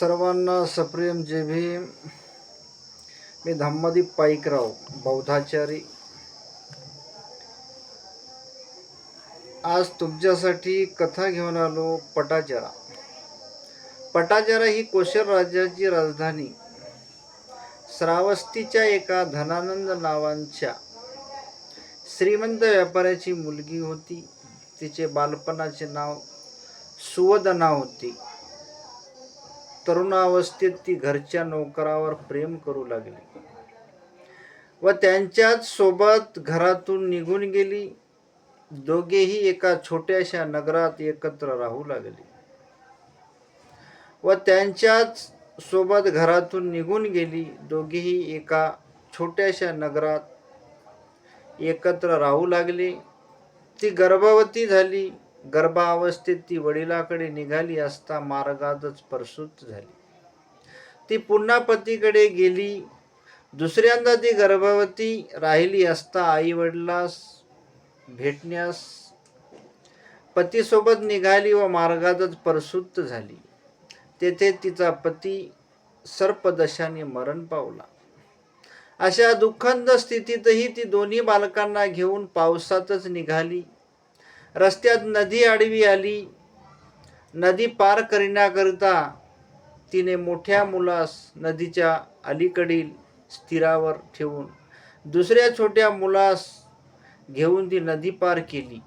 सर्वांना सप्रेम जे भीम. मी धम्मदीप पाईकराव बौद्धाचारी. आज तुमच्यासाठी कथा घेऊन आलो पटाचरा. पटाचरा ही कोशल राज्याची राजधानी. श्रावस्तीच्या एका धनानंद नावांच्या श्रीमंत व्यापाऱ्याची मुलगी होती. तिचे बालपणाचे नाव सुवदना होती. तरुणावस्थेत ती घरच्या नोकरावर प्रेम करू लागली व त्यांच्याच सोबत घरातून निघून गेली. दोघेही एका छोट्याशा नगरात एकत्र राहू लागले व त्यांच्याच सोबत घरातून निघून गेली. दोघेही एका छोट्याशा नगरात एकत्र राहू लागले. ती गर्भवती झाली. गर्भावस्थेत ती वडिलाकडे निघाली असता मार्गातच प्रसूत झाली. ती पुन्हा पतीकडे गेली. दुसऱ्यांदा ती गर्भवती राहिली असता आई वडिलास भेटण्यास पतीसोबत निघाली व मार्गातच प्रसूत झाली. तेथे तिचा पती सर्पदशाने मरण पावला. अशा दुःखंद स्थितीतही ती दोन्ही बालकांना घेऊन पावसातच निघाली. रस्त्यात नदी आडवी आली. नदी पार करण्याकरिता तिने मोठ्या मुलास नदीच्या अलीकडील स्थिरावर ठेवून दुसऱ्या छोट्या मुलास घेऊन ती नदी पार केली.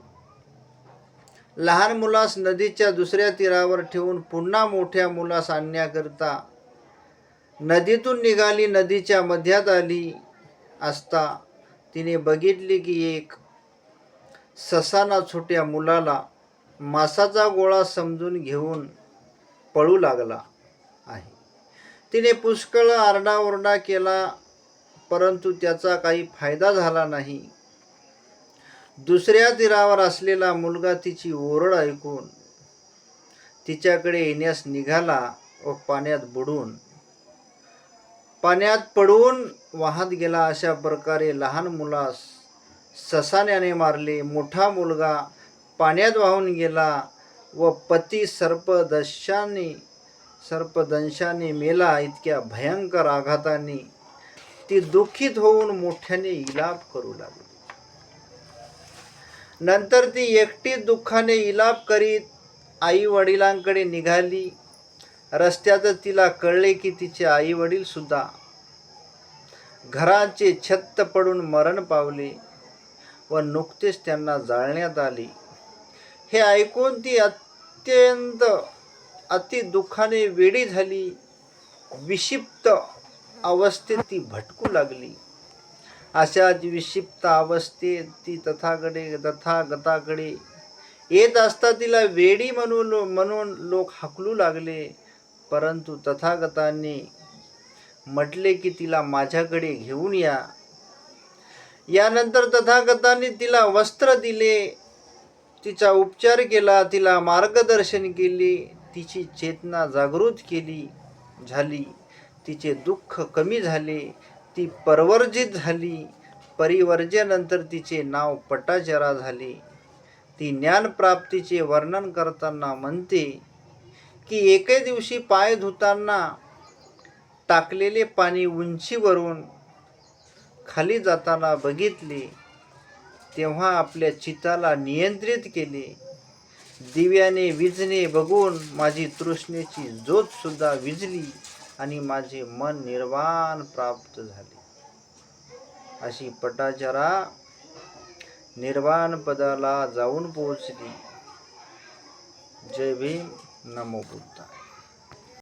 लहान मुलास नदीच्या दुसऱ्या तीरावर ठेवून पुन्हा मोठ्या मुलास आणण्याकरिता नदीतून निघाली नदीच्या मध्यात आली असता तिने बघितली की एक ससाना छोट्या मुलाला मासाचा गोळा समजून घेऊन पळू लागला आहे. तिने पुष्कळ आरडाओरडा केला परंतु त्याचा काही फायदा झाला नाही. दुसऱ्या तीरावर असलेला मुलगा तिची ओरड ऐकून तिच्याकडे येण्यास निघाला व पाण्यात बुडून पाण्यात पडून वाहत गेला. अशा प्रकारे लहान मुलास ससाण्याने मारले मोठा मुलगा पाण्यात वाहून गेला व पती सर्पदशाने सर्पदंशाने मेला इतक्या भयंकर आघाताने. ती दुःखित होऊन मोठ्याने इलाप करू लागली. नंतर ती एकटी दुःखाने इलाप करीत आई वडिलांकडे निघाली. रस्त्यातच तिला कळले की तिचे आई वडील सुद्धा. घराचे छत्त पडून मरण पावले. व नुकतेच त्यांना जाळण्यात आले. हे ऐकून ती अत्यंत अति दुःखाने वेडी झाली. विषिप्त अवस्थेत ती भटकू लागली. अशाच विषिप्त अवस्थेत ती तथाकडे तथागताकडे येत असता तिला वेडी म्हणून म्हणून लोक हकलू लागले. परंतु तथागतांनी म्हटले की तिला माझ्याकडे घेऊन या. यानंतर तथागतांनी तिला वस्त्र दिले. तिचा उपचार केला तिला मार्गदर्शन केले तिची चेतना जागृत केली झाली. तिचे दुःख कमी झाले ती परवर्जित झाली. परिवर्जेनंतर तिचे नाव पटाचरा झाले. ती ज्ञानप्राप्तीचे वर्णन करताना म्हणते की एके दिवशी पाय धुताना टाकलेले पाणी उंचीवरून खाली जाताना बघितले तेव्हा आपल्या चिताला नियंत्रित केले. दिव्याने विजणे बघून माझी तृष्णेची ज्योतसुद्धा विजली आणि माझे मन निर्वाण प्राप्त झाले. अशी पटाचरा निर्वाण पदाला जाऊन पोहोचली. जय भीम नमो बुद्धाय.